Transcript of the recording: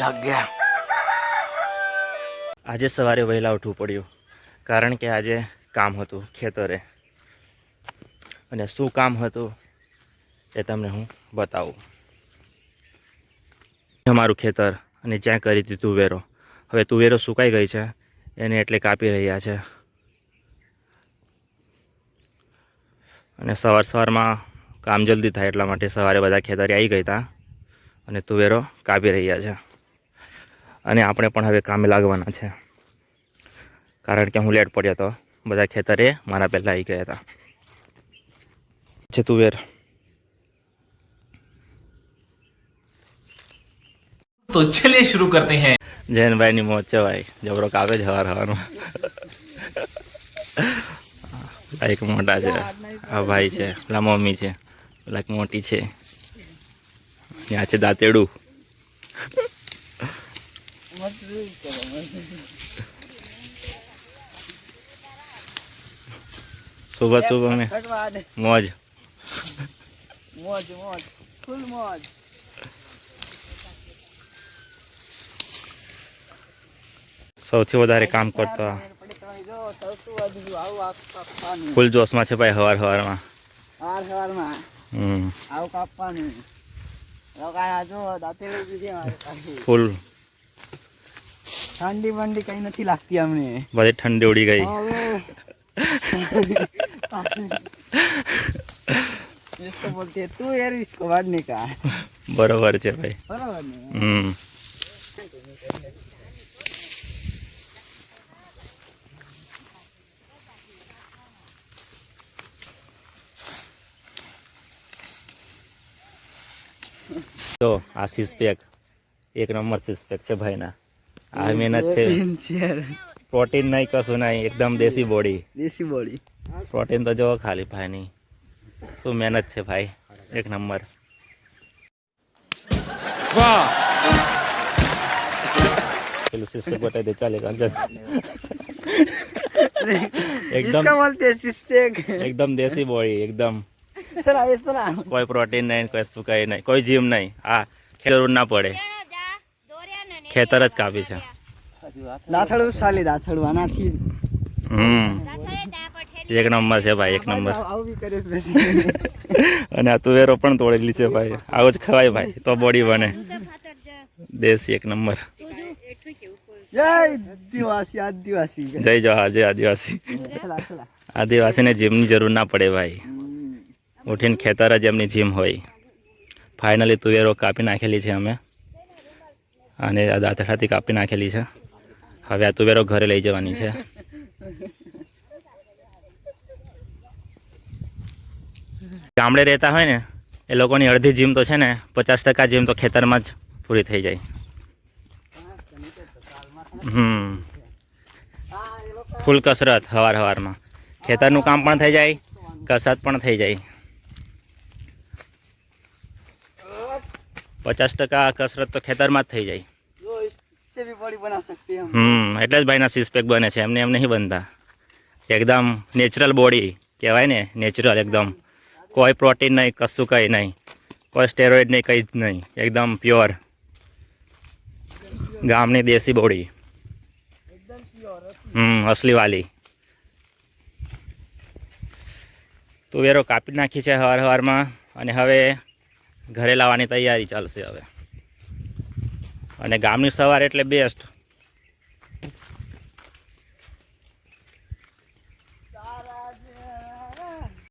જાગ્યા. આજે સવારે વહેલા ઉઠવું પડ્યું, કારણ કે આજે કામ હતું ખેતરે. અને શું કામ હતું એ તમને હું બતાવું. અમારું ખેતર અને જ્યાં કરી હતી તુવેરો. હવે તુવેરો સુકાઈ ગઈ છે, એને એટલે કાપી રહ્યા છે. અને સવાર સવારમાં કામ જલ્દી થાય એટલા માટે સવારે બધા ખેતરે આવી ગયા હતા અને તુવેરો કાપી રહ્યા છે. અને આપણે પણ હવે કામે લાગવાના છે. કારણ કે હું લેટ પડ્યો હતો બધા ખેતરે મારા પહેલાં આવી ગયા હતા. છે તુવેર તો ચલે શરૂ કરતે હૈ. જયનભાઈ ની મોજ છે ભાઈ. જબરો કાવે જ હવાર હવાનો એક મોટા છે. આ ભાઈ છે. પેલા મમ્મી છે. પેલા મોટી છે. ત્યાં છે દાંતેડું. સુબહ સુબહ में મોજ. મોજ મોજ. ફૂલ મોજ. સૌથી વધારે કામ કરતો. ફૂલ જોશમાં છે ભાઈ હવાર હવારમાં. હાર હવારમાં? હમ. આવું કાપવાનું. ફૂલ ઠંડી બંડી કઈ નથી લાગતી અમને બધી ઠંડી ઉડી ગઈ હવે इसको बोलते हैं तू यार इसको वाड़ने का બરોબર છે ભાઈ बराबर ने હમ તો આ સિક્સ પેક એક નંબર સિક્સ પેક છે ભાઈના આ મહેનત છે. પ્રોટીન નહીં કશું નહીં એકદમ દેશી બોડી. દેશી બોડી. પ્રોટીન તો જો ખાલી ભાઈની શું મહેનત છે ભાઈ? એક નંબર. વાહ! પેલું સિસ્ટમ બતાવી દે ચાલે એકદમ એકદમ દેશી બોડી એકદમ. કોઈ પ્રોટીન નહીં કશું કઈ નહીં કોઈ જીમ નહીં. આ ખેડૂત ના પડે. ખેતર જ કાપી છે. દાથડું સાલી દાથડું આનાથી. હમ. એક નંબર છે ભાઈ એક નંબર. અને આ તુવેરો પણ તોડેલી છે ભાઈ. આવું જ ખવાય ભાઈ તો બોડી બને. દેશી એક નંબર. જય આદિવાસી આદિવાસી. જય જવાહર જય આદિવાસી. આદિવાસીને જીમની જરૂર ના પડે ભાઈ. ઉઠીને ખેતર જ એમની જીમ હોય. ફાઇનલી તુવેરો કાપી નાખેલી છે અમે. અને આ દાંતડાથી કાપી નાખેલી છે. હવે આ તુવેરો ઘરે લઈ જવાની છે. ગામડે રહેતા હોય ને, એ લોકોની અડધી જીમ તો છે ને, પચાસ ટકા જીમ તો ખેતરમાં જ પૂરી થઈ જાય. હમ. ફૂલ કસરત હવાર હવારમાં. ખેતરનું કામ પણ થઈ જાય, કસરત પણ થઈ જાય. પચાસ ટકા કસરત તો ખેતરમાં જ થઈ જાય. હમ એટલે જ ભાઈના સિક્સપેક બને છે એમને એમ નહીં બનતા. એકદમ નેચરલ બોડી કહેવાય ને નેચરલ એકદમ. કોઈ પ્રોટીન નહીં કશું કંઈ નહીં. કોઈ સ્ટેરોઇડ નહીં કંઈ જ નહીં. એકદમ પ્યોર ગામની દેશી બોડી હમ અસલી વાલી. તુવેરો કાપી નાખી છે હર હરમાં અને હવે ઘરે લાવવાની તૈયારી ચાલશે હવે. અને ગામની સવાર એટલે બેસ્ટ